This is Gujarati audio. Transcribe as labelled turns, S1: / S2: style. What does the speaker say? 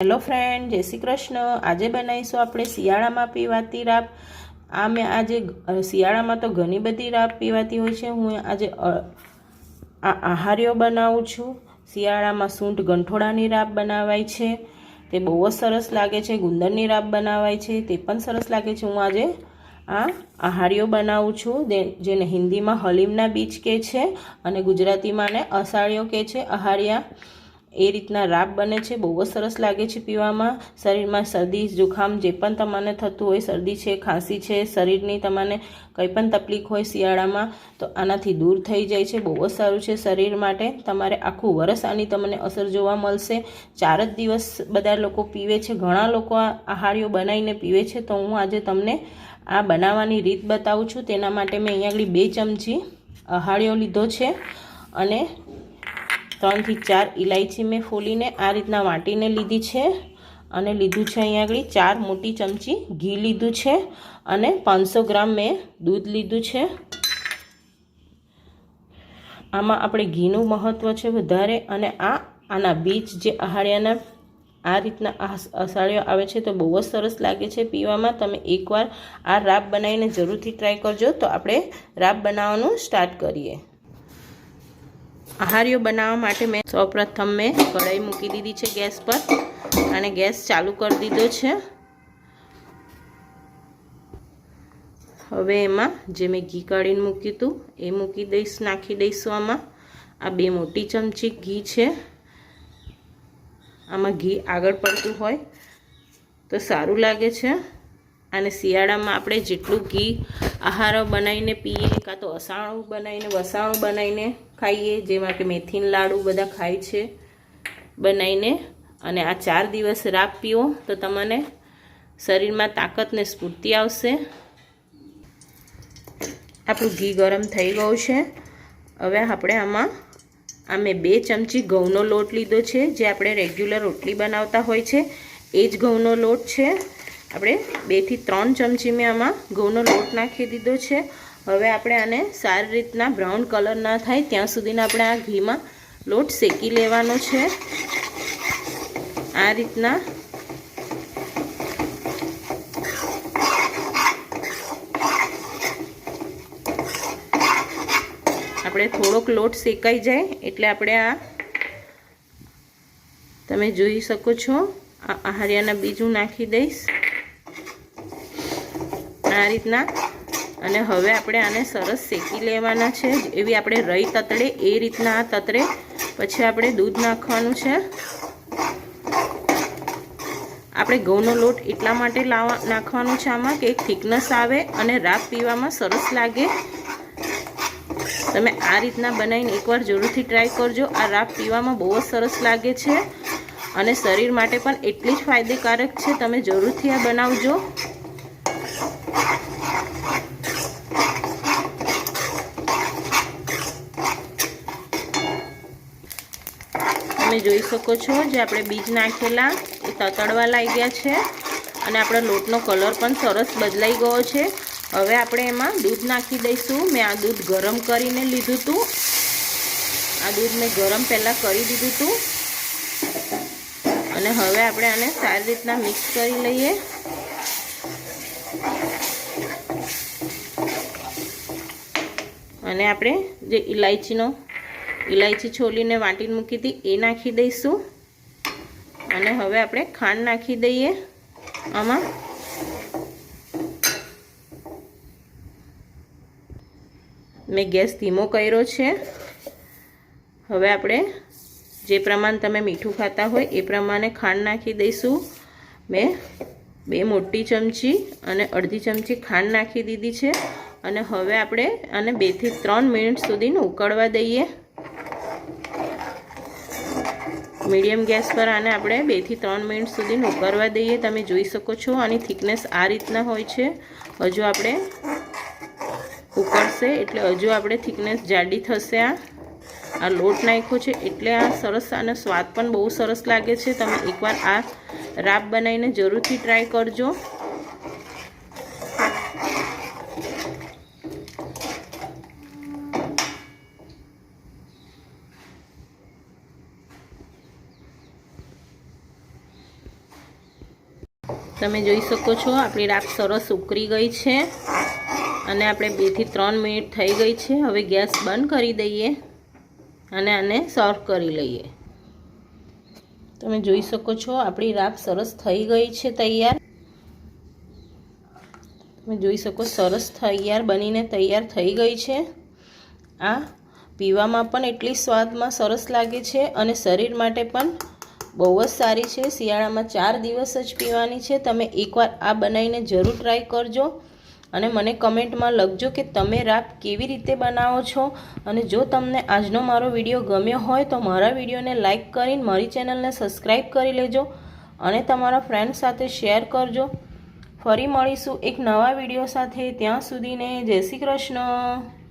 S1: હેલો ફ્રેન્ડ જય શ્રી કૃષ્ણ. આજે બનાવીશું આપણે શિયાળામાં પીવાતી રાબ આ મેં આજે શિયાળામાં તો ઘણી બધી રાબ પીવાતી હોય છે. હું આજે અ, આ આહાર્યો બનાવું છું. શિયાળામાં સૂંઠ ગંઠોડાની રાબ બનાવાય છે. તે બહુ જ સરસ લાગે છે. ગુંદરની રાબ બનાવાય છે. તે પણ સરસ લાગે છે. હું આજે આ આહાર્યો બનાવું છું. જેને હિન્દીમાં હલીમના બીજ કહે છે અને ગુજરાતીમાં ને અસાળીઓ કહે છે. આહારિયા એ રીતના રાબ બને છે, બહુ જ સરસ લાગે છે પીવામાં. શરીરમાં શરદી, જુખામ જે પણ તમને થતું હોય, શરદી છે, ખાંસી છે, શરીરની તમને કંઈ પણ તકલીફ હોય શિયાળામાં, તો આનાથી દૂર થઈ જાય છે, બહુ જ સારું છે શરીર માટે. તમારે આખું વરસ આની તમને અસર જોવા મળશે. ચાર જ દિવસ બધા લોકો પીવે છે, ઘણા લોકો આ આહારીઓ બનાવીને પીવે છે, તો હું આજે તમને આ બનાવવાની રીત બતાવું છું. તેના માટે મેં અહીંયા આગળ બે ચમચી આહાળીઓ લીધો છે અને ત્રણથી ચાર ઇલાયચી મેં ફોલીને આ રીતના વાટીને લીધી છે. અને લીધું છે અહીંયા આગળ ચાર મોટી ચમચી ઘી લીધું છે અને પાંચસો ગ્રામ મેં દૂધ લીધું છે. આમાં આપણે ઘીનું મહત્ત્વ છે વધારે અને આ આના બીજ જે અહાળિયાના આ રીતના અસાળીઓ આવે છે તો બહુ જ સરસ લાગે છે પીવામાં. તમે એકવાર આ રાબ બનાવીને જરૂરથી ટ્રાય કરજો. તો આપણે રાબ બનાવવાનું સ્ટાર્ટ કરીએ. આહારીઓ બનાવવા માટે મેં સૌપ્રથમ મેં કઢાઈ મૂકી દીધી છે ગેસ પર અને ગેસ ચાલુ કરી દીધો છે. હવે એમાં જે મેં ઘી કાઢીને મૂક્યું હતું, એ મૂકી દઈશ, નાખી દઈશું આમાં. આ બે મોટી ચમચી ઘી છે. આમાં ઘી આગળ પડતું હોય તો સારું લાગે છે. અને શિયાળામાં આપણે જેટલું ઘી આહારો બનાવીને પીએ, કાં તો અસાણું બનાવીને, વસાણું બનાવીને ખાઈએ જેમાં કે મેથીન લાડુ બધા ખાય છે બનાવીને અને આ ચાર દિવસ રાબ પીઓ તો તમને શરીરમાં તાકાત ને સ્ફૂર્તિ આવશે. આપણું ઘી ગરમ થઈ ગયું છે. હવે આપણે આમાં આ મેં બે ચમચી ઘઉંનો લોટ લીધો છે, જે આપણે રેગ્યુલર રોટલી બનાવતા હોય છે. એ જ ઘઉંનો લોટ છે. આપણે બેથી ત્રણ ચમચી મેં આમાં ઘઉંનો લોટ નાખી દીધો છે. હવે આપણે આને સારી રીતના બ્રાઉન કલર ના થાય ત્યાં સુધીના આપણે આ ઘીમાં લોટ શેકી લેવાનો છે. આ રીતના આપણે થોડોક લોટ શેકાઈ જાય એટલે આપણે આ તમે જોઈ શકો છો, આ આહારિયાના બીજું નાખી દઈશ. આ રીતના અને હવે આપણે આને સરસ શેકી લેવાના છે. એવી આપણે રહી તતડે, એ રીતના આ તતરે પછી આપણે દૂધ નાખવાનું છે. આપણે ઘઉંનો લોટ એટલા માટે લાવવા નાખવાનો છે આમાં કે એક થિકનેસ આવે અને રાત પીવામાં સરસ લાગે. તમે આ રીતના બનાવીને એકવાર જરૂરથી ટ્રાય કરજો. આ રાત પીવામાં બહુ જ સરસ લાગે છે. અને શરીર માટે પણ એટલી જ ફાયદેકારક છે. તમે જરૂરથી આ બનાવજો. તમે જોઈ શકો છો જે આપણે બીજ નાખેલા, એ તતડવા લાગ્યા છે અને આપણા લોટનો કલર પણ સરસ બદલાઈ ગયો છે. હવે આપણે એમાં દૂધ નાખી દઈશું. મેં આ દૂધ ગરમ કરીને લીધું હતું આ દૂધ મેં ગરમ પહેલાં કરી દીધું હતું અને હવે આપણે આને સારી રીતના મિક્સ કરી લઈએ. અને આપણે જે ઇલાયચીનો ઇલાયચી છોલીને વાટીને મૂકી હતી એ નાખી દઈશું. અને હવે આપણે ખાંડ નાખી દઈએ આમાં. મેં ગેસ ધીમો કર્યો છે. હવે આપણે જે પ્રમાણ તમે મીઠું ખાતા હોય એ પ્રમાણે ખાંડ નાખી દઈશું. મેં બે મોટી ચમચી અને અડધી ચમચી ખાંડ નાખી દીધી છે. અને હવે આપણે આને બેથી ત્રણ મિનિટ સુધીને ઉકળવા દઈએ. મીડિયમ ગેસ પર આને આપણે બેથી ત્રણ મિનિટ સુધી ઉકળવા દઈએ. તમે જોઈ શકો છો આની થિકનેસ આ રીતના હોય છે. હજુ આપણે ઉકળશે એટલે હજુ આપણે થિકનેસ જાડી થશે આ. આ લોટ નાખ્યો છે એટલે આ સરસ અને સ્વાદ પણ બહુ સરસ લાગે છે. તમે એકવાર આ રાબ બનાવીને જરૂરથી ટ્રાય કરજો. તમે જોઈ શકો છો, આપણી રાખ સરસ ઉકળી ગઈ છે અને આપણે બેથી ત્રણ મિનિટ થઈ ગઈ છે. હવે ગેસ બંધ કરી દઈએ અને આને સર્વ કરી લઈએ. તમે જોઈ શકો છો, આપણી રાખ સરસ થઈ ગઈ છે તૈયાર. તમે જોઈ શકો, સરસ તૈયાર બનીને તૈયાર થઈ ગઈ છે. આ પીવામાં પણ એટલી સ્વાદમાં સરસ લાગે છે અને શરીર માટે પણ બહુ જ સારી છે. શિયાળામાં ચાર દિવસ જ પીવાની છે. તમે એકવાર આ બનાવીને જરૂર ટ્રાય કરજો અને મને કમેન્ટમાં લખજો કે તમે રાબ કેવી રીતે બનાવો છો. અને જો તમને આજનો મારો વીડિયો ગમ્યો હોય તો મારા વિડીયોને લાઇક કરીને મારી ચેનલને સબસ્ક્રાઈબ કરી લેજો અને તમારા ફ્રેન્ડ સાથે શેર કરજો. ફરી મળીશું એક નવા વીડિયો સાથે. ત્યાં સુધીને જય શ્રી કૃષ્ણ.